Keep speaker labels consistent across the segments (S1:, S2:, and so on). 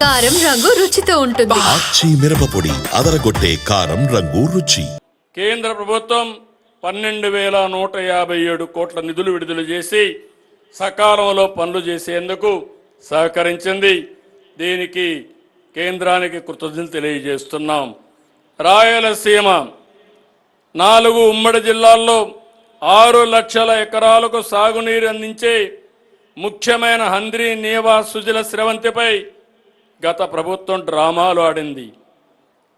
S1: కారం రంగు రుచితో ఉంటుంది.
S2: ఆచి మిరపపొడి అదరగొట్టే కారం రంగు రుచి.
S3: కేంద్ర ప్రభుత్వం పన్నెండు వేల నూట యాభై ఏడు కోట్ల నిధులు విడుదల చేసి సకాలంలో పనులు చేసేందుకు సహకరించింది. దీనికి కేంద్రానికి కృతజ్ఞతలు తెలియజేస్తున్నాం. రాయలసీమ నాలుగు ఉమ్మడి జిల్లాల్లో ఆరు లక్షల ఎకరాలకు సాగునీరు అందించే ముఖ్యమైన హంద్రి నీవా సుజల స్రవంతిపై గత ప్రభుత్వం డ్రామాలు ఆడింది.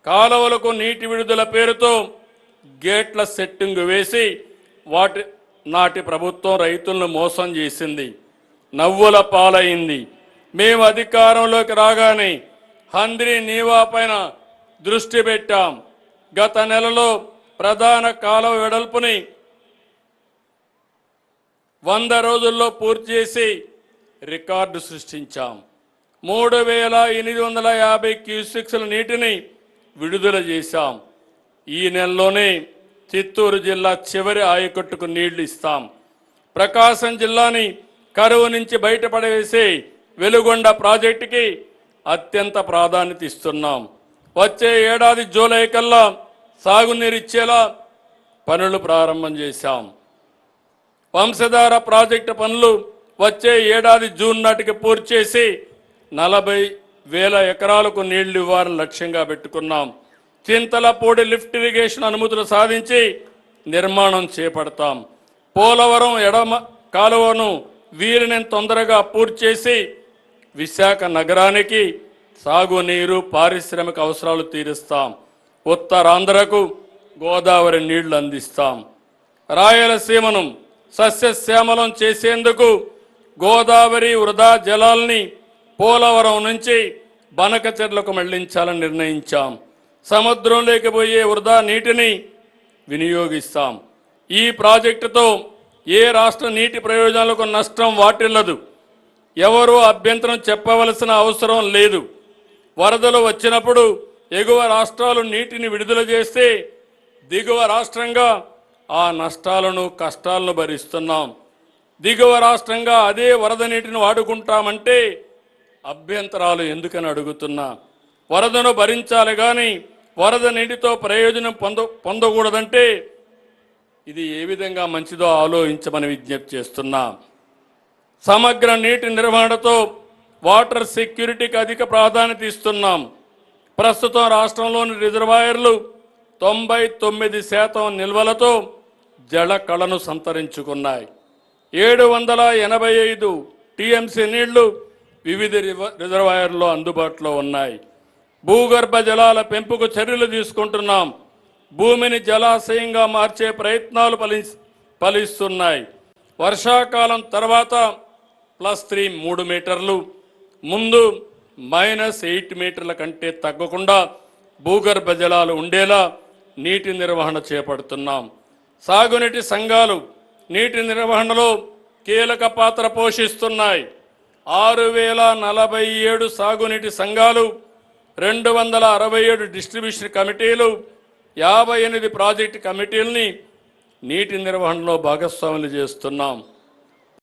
S3: కాలువలకు నీటి విడుదల పేరుతో గేట్ల సెట్టింగ్ వేసి వాటి నాటి ప్రభుత్వం రైతులను మోసం చేసింది. నవ్వుల పాలైంది. మేము అధికారంలోకి రాగానే హంద్రి నీవా పైన దృష్టి పెట్టాం. గత నెలలో ప్రధాన కాలువ వెడల్పుని వంద రోజుల్లో పూర్తి చేసి రికార్డు సృష్టించాం. మూడు వేల ఎనిమిది వందల యాభై క్యూసెక్స్ల నీటిని విడుదల చేశాం. ఈ నెలలోనే చిత్తూరు జిల్లా చివరి ఆయకట్టుకు నీళ్ళు ఇస్తాం. ప్రకాశం జిల్లాని కరువు నుంచి బయటపడవేసే వెలుగొండ ప్రాజెక్టుకి అత్యంత ప్రాధాన్యత ఇస్తున్నాం. వచ్చే ఏడాది జూలై కల్లా సాగునీరు ఇచ్చేలా పనులు ప్రారంభం చేశాం. వంశధార ప్రాజెక్టు పనులు వచ్చే ఏడాది జూన్ నాటికి పూర్తి చేసి నలభై వేల ఎకరాలకు నీళ్ళు ఇవ్వాలని లక్ష్యంగా పెట్టుకున్నాం. చింతలపూడి లిఫ్ట్ ఇరిగేషన్ అనుమతులు సాధించి నిర్మాణం చేపడతాం. పోలవరం ఎడమ కాలువను వీరిని తొందరగా పూర్తి చేసి విశాఖ నగరానికి సాగునీరు పారిశ్రామిక అవసరాలు తీరుస్తాం. ఉత్తరాంధ్రకు గోదావరి నీళ్ళు అందిస్తాం. రాయలసీమను సస్యశ్యామలం చేసేందుకు గోదావరి వృధా జలాల్ని పోలవరం నుంచి బనకచెర్లకు మళ్ళించాలని నిర్ణయించాం. సముద్రంలోకి పోయే వృధా నీటిని వినియోగిస్తాం. ఈ ప్రాజెక్టుతో ఏ రాష్ట్ర నీటి ప్రయోజనాలకు నష్టం వాటిల్లదు. ఎవరూ అభ్యంతరం చెప్పవలసిన అవసరం లేదు. వరదలు వచ్చినప్పుడు ఎగువ రాష్ట్రాలు నీటిని విడుదల చేస్తే దిగువ రాష్ట్రంగా ఆ నష్టాలను కష్టాలను భరిస్తున్నాం. దిగువ రాష్ట్రంగా అదే వరద నీటిని వాడుకుంటామంటే అభ్యంతరాలు ఎందుకని అడుగుతున్నా? వరదను భరించాలి కానీ వరద నీటితో ప్రయోజనం పొంద పొందకూడదంటే ఇది ఏ విధంగా మంచిదో ఆలోచించమని విజ్ఞప్తి చేస్తున్నా. సమగ్ర నీటి నిర్వహణతో వాటర్ సెక్యూరిటీకి అధిక ప్రాధాన్యత ఇస్తున్నాం. ప్రస్తుతం రాష్ట్రంలోని రిజర్వాయర్లు తొంభై తొమ్మిది శాతం నిల్వలతో జల కళను సంతరించుకున్నాయి. ఏడు వందల ఎనభై ఐదు టీఎంసీ నీళ్ళు వివిధ రివ- రిజర్వాయర్లో అందుబాటులో ఉన్నాయి. భూగర్భ జలాల పెంపుకు చర్యలు తీసుకుంటున్నాం. భూమిని జలాశయంగా మార్చే ప్రయత్నాలు ఫలి ఫలిస్తున్నాయి. వర్షాకాలం తర్వాత ప్లస్ త్రీ మూడు మీటర్లు ముందు మైనస్ ఎయిట్ మీటర్ల కంటే తగ్గకుండా భూగర్భ జలాలు ఉండేలా నీటి నిర్వహణ చేపడుతున్నాం. సాగునీటి సంఘాలు నీటి నిర్వహణలో కీలక పాత్ర పోషిస్తున్నాయి. ఆరు వేల నలభై ఏడు సాగునీటి సంఘాలు రెండు వందల అరవై ఏడు డిస్ట్రిబ్యూషన్ కమిటీలు యాభై ఎనిమిది ప్రాజెక్టు కమిటీలని నీటి నిర్వహణలో భాగస్వాములు చేస్తున్నాం.